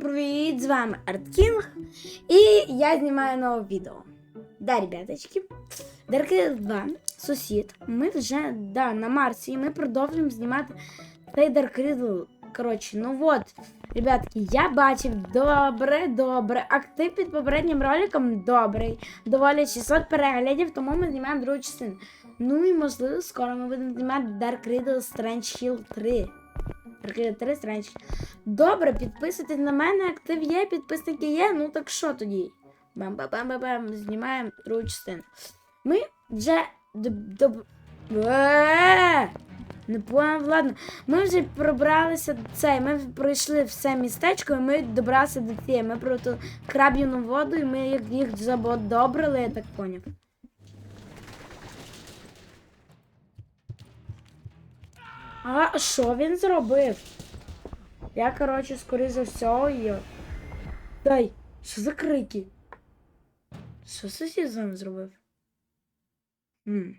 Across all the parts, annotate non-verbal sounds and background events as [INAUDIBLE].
привіт! З вами Арткінг. І я знімаю нове відео. Да, ребяточки. Дарки 2, сусід. Ми вже да, на Марсі, і ми продовжуємо знімати цей Dark Коротше, ну от, ребятки, я бачив добре, добре. Актив під попереднім роликом добрий. Доволі 600 переглядів, тому ми знімаємо другу частину. Ну і можливо, скоро ми будемо знімати Dark Riddle Strange Hill 3. Riddle 3 Добре, підписуйтесь на мене, актив є, підписники є. Ну так що тоді? Бам-бам-бам-бам, знімаємо другу частину. Ми вже до. Е! Не поняв, ладно. Ми вже пробралися до цей. Ми пройшли все містечко, і ми добралися до цієї. Ми про ту краб'яну воду, і ми їх забодобрили, я так поняв. А що він зробив? Я, коротше, скоріше за всього її. Дай, що за крики? Що сусід з вами зробив? Хм.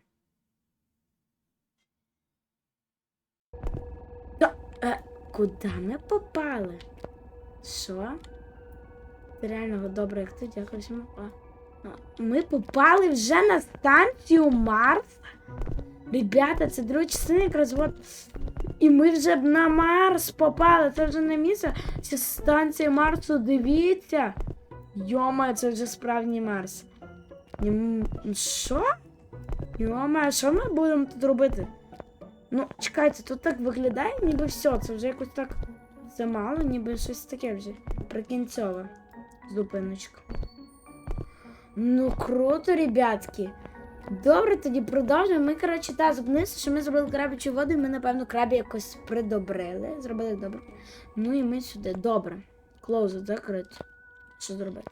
Та, е, куди ми попали? Що? Реально добре, як ти дякую всім. Ми попали вже на станцію Марс? Ребята, це друга частина якраз от. І ми вже б на Марс попали. Це вже не місце. Це станція Марсу, дивіться. Йома, це вже справжній Марс. Що? Йома, що ми будемо тут робити? Ну, чекайте, тут так виглядає, ніби все. Це вже якось так замало, ніби щось таке вже. Прикінцьове. Зупиночка. Ну, круто, ребятки. Добре, тоді продовжуємо. Ми, коротше, та зупинилися, що ми зробили крабічу воду, і ми, напевно, крабі якось придобрили. Зробили добре. Ну і ми сюди. Добре. Клоузет закрити. Що зробити?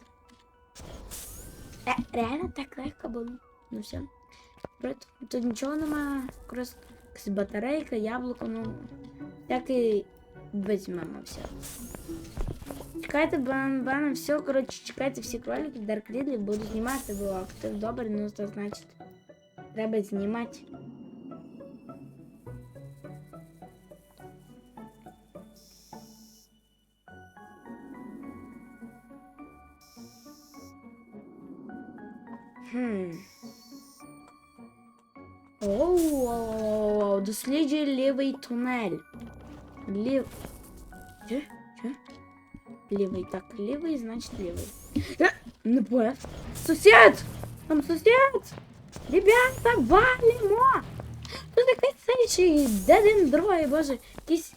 Е, реально так легко було. Ну все. Тут нічого немає. Просто батарейка, яблуко, ну. Всякий візьмемо все. Чекайте, бан бана, все, коротше, чекайте всі кролики, Дарк Рідлі, буду знімати, бо актив добре, ну то значить. Треба знімати. Хм. Оу, досліджує лівий тунель. Лів... Че? Че? Лівий, так, лівий, значить лівий. Е, Не понял. Сусід! Там сусід! Ребята, валимо! Тут якась цей ще й де він дрої, боже, якісь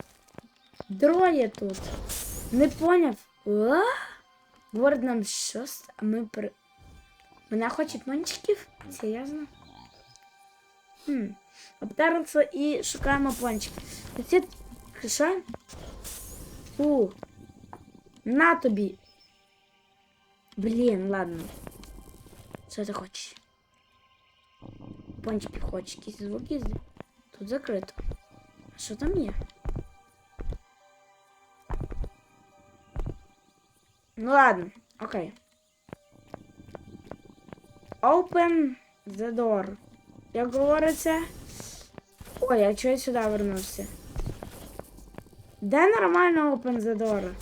дрої тут. Не поняв. А? Говорить нам щось, а ми при... Вона хоче пончиків? Серйозно? Хм. Обтерлися і шукаємо пончики. Сусід, що? Фу. На тобі. Блін, ладно. Що ти хочеш? Пончики хочеш, якісь звуки. Тут закрито. А що там є? Ну ладно, окей. Open the door. Як говориться. Ой, а чого я сюди вернувся? Де нормально open the door?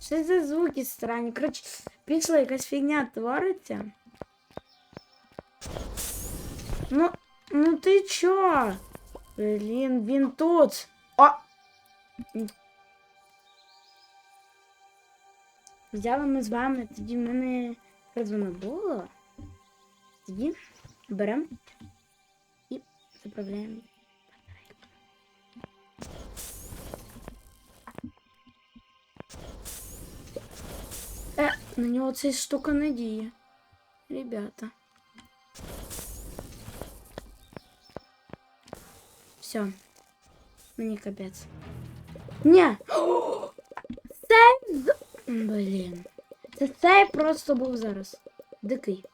Що за звуки странні? Коротше, пішла якась фігня твориться. Ну, ну ти чо? Блін, він тут. О! Взяли ми з вами, тоді в мене якраз воно було. Тоді беремо і заправляємо. Е, на нього ця штука не діє. Ребята. Все. Мені капець. Ні! Це з... Блін. Це цей просто був зараз. Дикий.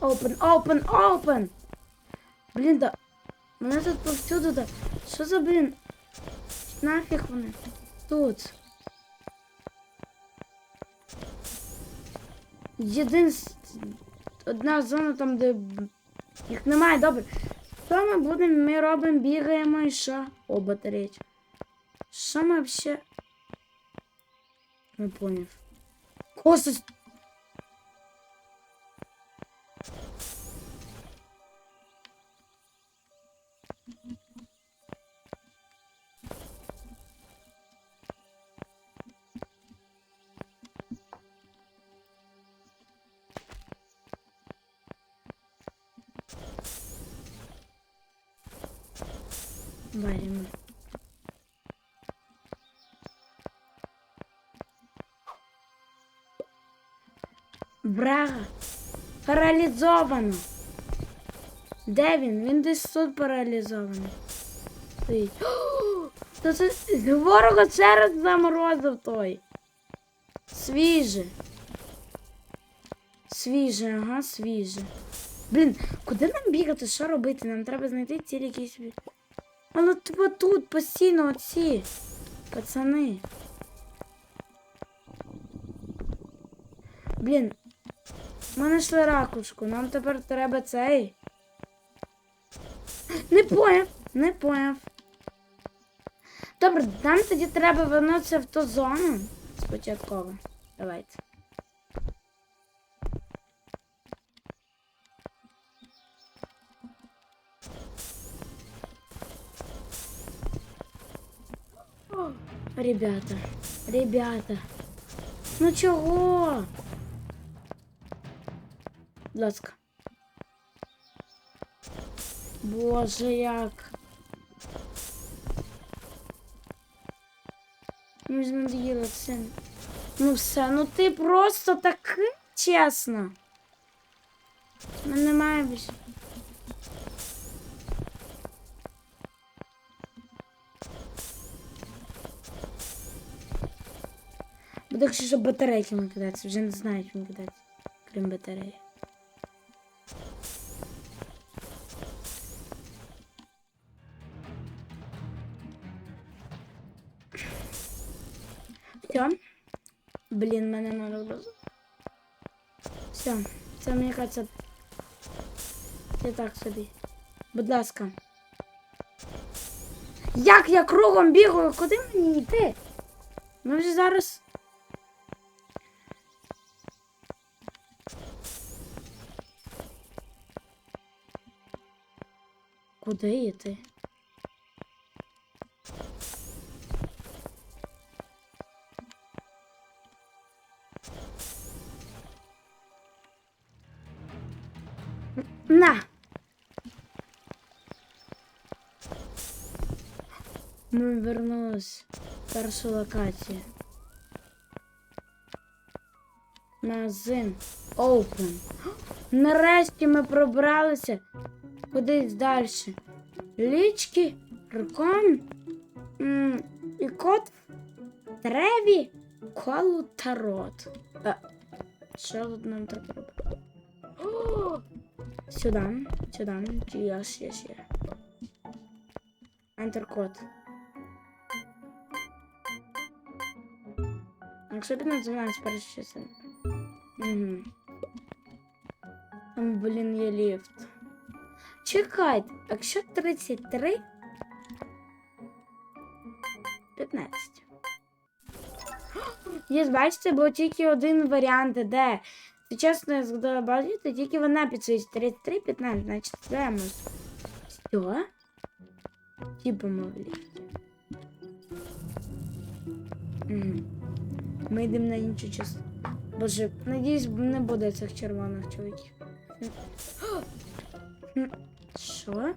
Open, open, open! Блін, да. Мене тут повсюду да. Що за блін? Нафіг вони? Тут. Єдин... Одна зона там, де їх немає, добре. Що ми будемо? Ми робимо, бігаємо і що? О, батарея. Що ми взагалі? Не поняв. Косос. Варимо. Брага. Паралізовано. Де він? Він десь тут паралізований. Стоїть. О, це ворога через заморозив той. Свіже. Свіже, ага, свіже. Блін, куди нам бігати? Що робити? Нам треба знайти цілі якісь. Але типа тут постійно оці. Пацани. Блін. Ми знайшли ракушку. Нам тепер треба цей. Не поняв, не поняв. Добре, нам тоді треба вернутися в ту зону. Спочатку. Давайте. Ребята, ребята. Ну чого? Будь ласка. Боже, як. Ж надоїло це. Ну все, ну ти просто такий чесно. У мене немає більше. Буде якщо що батарейки кидатися, вже не знають він кидатися, крім батареї. Все. Блін, мене надо. Все, це мені кажеться. Це так собі. Будь ласка. Як я кругом бігаю? Куди мені йти? Ми вже зараз. Куди йти? На! Ми вернулись в першу локацію. Магазин Open. Нарешті ми пробралися кудись далі. Лічки, руком м, і кот в треві, колу та рот. А, що тут нам так робити? О! Сюди, сюди, yes, yes, yes. Enter код. Якщо 15 перші часи. Угу. Там, блін, є ліфт. Чекайте, якщо 33. 15. [GASPS] Є, бачите, був тільки один варіант, де. Чесно, я згадала бачите, тільки вона підсвічить 33, 15, значить це може. Що? Типа ми. Угу. Ми йдемо на іншу частину. Боже, надіюсь, не буде цих червоних чоловіків. М, Що?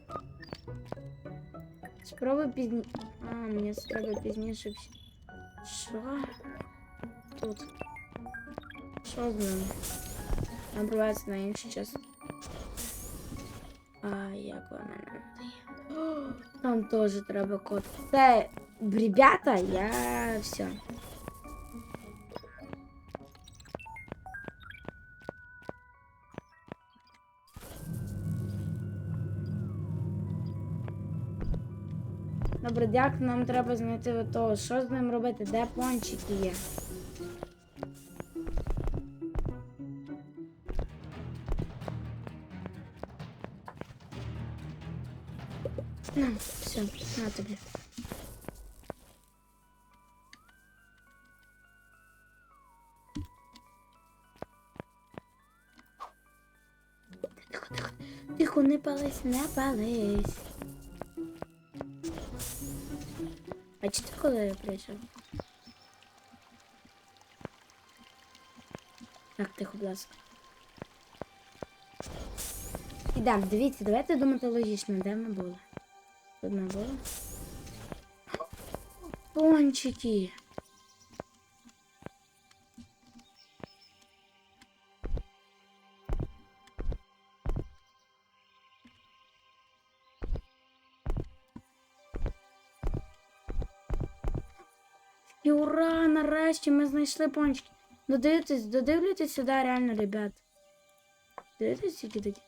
Спробуй пізніше. А, мені це треба пізніше. всь- Що? Тут. Що з ним? Набривається на інший час. А, як вона нам дає? Там теж треба код. Це, ребята, я все. зодіак нам треба знайти того. Що з ним робити? Де пончики є? На, все, на тобі. Тихо, тихо, тихо, не пались, не пались. Бачите, коли я прийшов? Так, тихо, будь ласка. Ідемо, дивіться, давайте думати логічно, де ми були. Тут ми були. Пончики. Нарешті ми знайшли пончики. Додивитесь, додивлюйтесь сюди, реально, ребят. Дивитесь, які такі.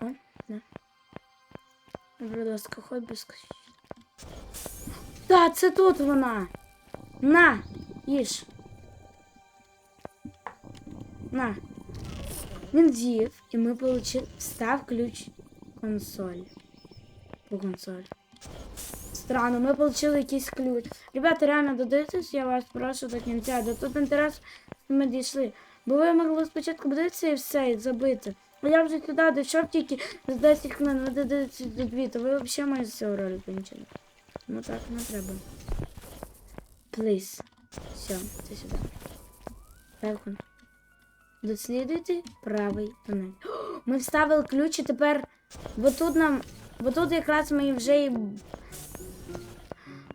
О, да. Будь ласка, хоч. Та, це тут вона. На, їж. На. Він з'їв, і ми получили. Став ключ консоль. По консоль. Странно, ми получили якийсь ключ. Ребята, реально додивитесь, я вас прошу до кінця. До тут інтерес ми дійшли. Бо ви могли спочатку подивитися і все, і забити. А я вже туди дійшов тільки з 10 хвилин, ви додивитесь до 2, то ви взагалі з цього ролику нічого. Ну так не треба. Please. Все, це сюди. Так. он. Дослідуйте правий тунель. Ми вставили ключ і тепер. Бо тут нам. Бо тут якраз ми вже і.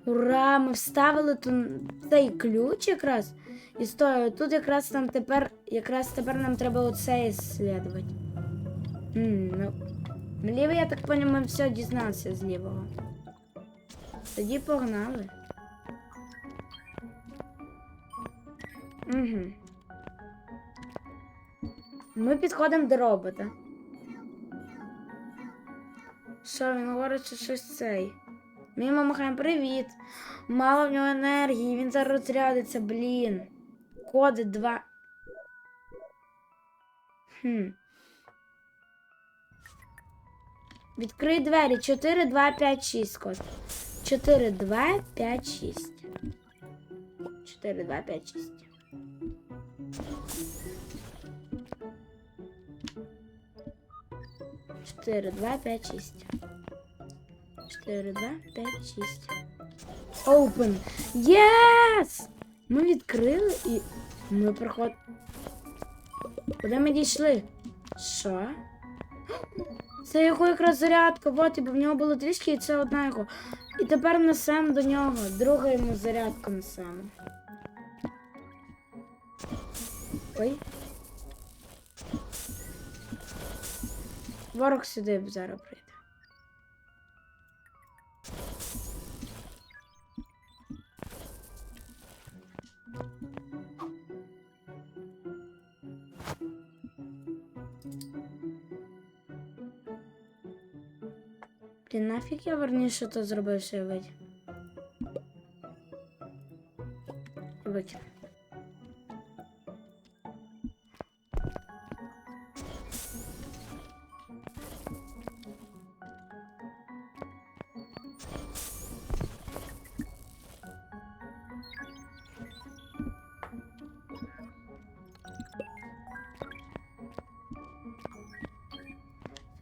Ура! Ми вставили тун... цей ключ якраз. І стой, тут якраз нам тепер. Якраз тепер нам треба оце ісследувати. М, ну. Лівий, я так понял, ми все дізнався з лівого. Тоді погнали. Угу. Ми підходимо до робота. Що він говорить, що щось цей. Мімо махаємо привіт. Мало в нього енергії, він зараз розрядиться, блін. Коди 2. Хм. Відкрий двері 4, 2, 5, 6 код. 4, 2, 5, 6. 4, 2, 5, 6. Чотири, два, п'ять, шість. Чотири, два, п'ять, шість. Open. Yes! Ми відкрили і ми проходимо. Куди ми дійшли? Що? Це його якраз зарядка, от, і в нього було трішки, і це одна його. І тепер несемо до нього. Друга йому зарядку несемо. Ой. Ворог сюди зараз Блін, нафіг я верніше то зробив, я. Викину.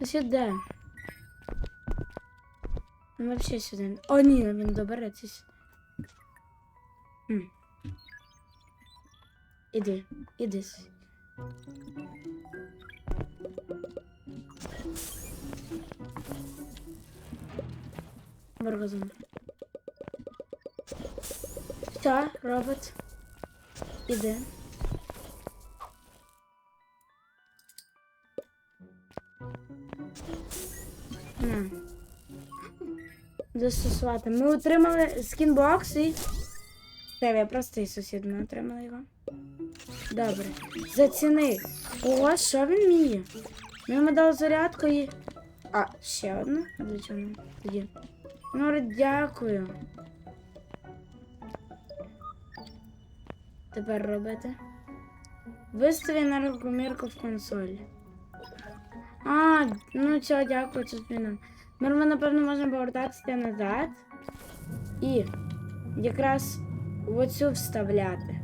Сюди. Ну, вообще сюди. О, ні, він добереться. сюди. М. Іди, іди. Боргозом. Все, робот. Іди. На. Застосувати. Ми отримали скінбокс і. Це я простий сусід, ми отримали його. Добре. Заціни. Ого, що він вміє? Ми йому дали зарядку і. А, ще одну? А Для чого тоді? Ну, дякую. Тепер робити. Вистави енергомірку в консолі. А, ну все, дякую, це змінив. Ми, напевно, можемо повертатися назад. І якраз в оцю вставляти.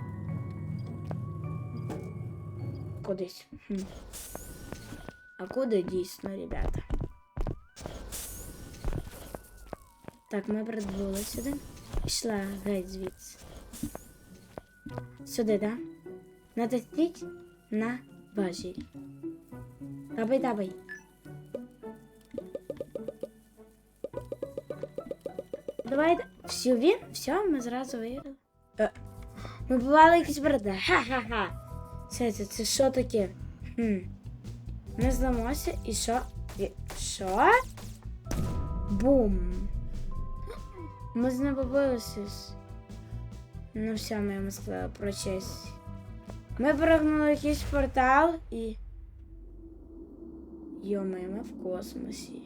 Кудись. А куди дійсно, ребята? Так, ми прибули сюди. Пішла геть звідси. Сюди, да? Натисніть на важіль. Давай, давай. Давай. Все, він? Все, ми зразу виграли. Е, Ми бували якісь брати. Ха-ха-ха. Це, це, це що таке? Хм. Ми зламося і що? І... Що? Бум. Ми з ним побилися. Ну все, ми йому сказали про честь. Ми перегнули якийсь портал і. Йоми, ми в космосі.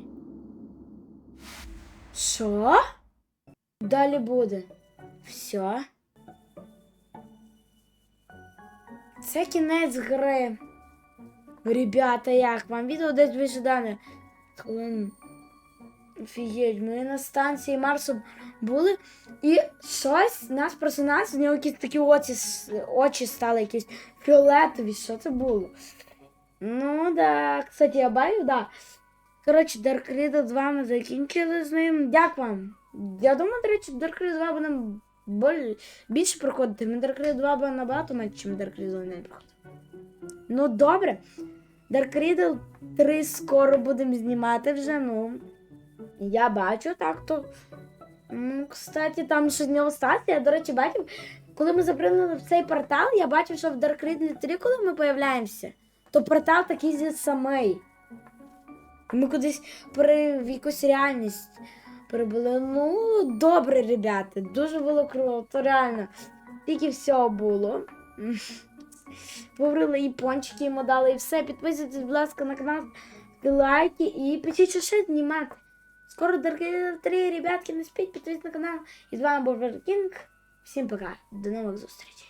Що? Далі буде. Все. Це кінець гри. Ребята, як вам відео десь більше дане? Офігеть, ми на станції Марсу були і щось нас просунався, в нього якісь такі очі, очі стали якісь фіолетові. Що це було? Ну да, кстати, я бачив, да. Коротше, Dark Riddle 2 ми закінчили з ним. Дякую вам. Я думаю, до речі, Dark Riddle 2 буде боль... більше проходити. Ми Dark Riddle 2 буде набагато менше, ніж Dark Riddle 1 проходити. Ну, добре. Dark Riddle 3 скоро будемо знімати вже, ну. Я бачу так, то. Ну, кстати, там ще не остаться. Я, до речі, бачив, коли ми запрыгнули в цей портал, я бачив, що в Dark Riddle 3, коли ми появляємося, то портал такий самий. Ми кудись при в якусь реальність прибули. Ну, добре, ребята, дуже було круто, реально. Тільки всього було. [LAUGHS] Говорили і пончики йому дали, і все. Підписуйтесь, будь ласка, на канал, лайки і пишіть, що ще знімати. Скоро Riddle 3, ребятки, не спіть, підписуйтесь на канал. І з вами був Бургер Всім пока. До нових зустрічей.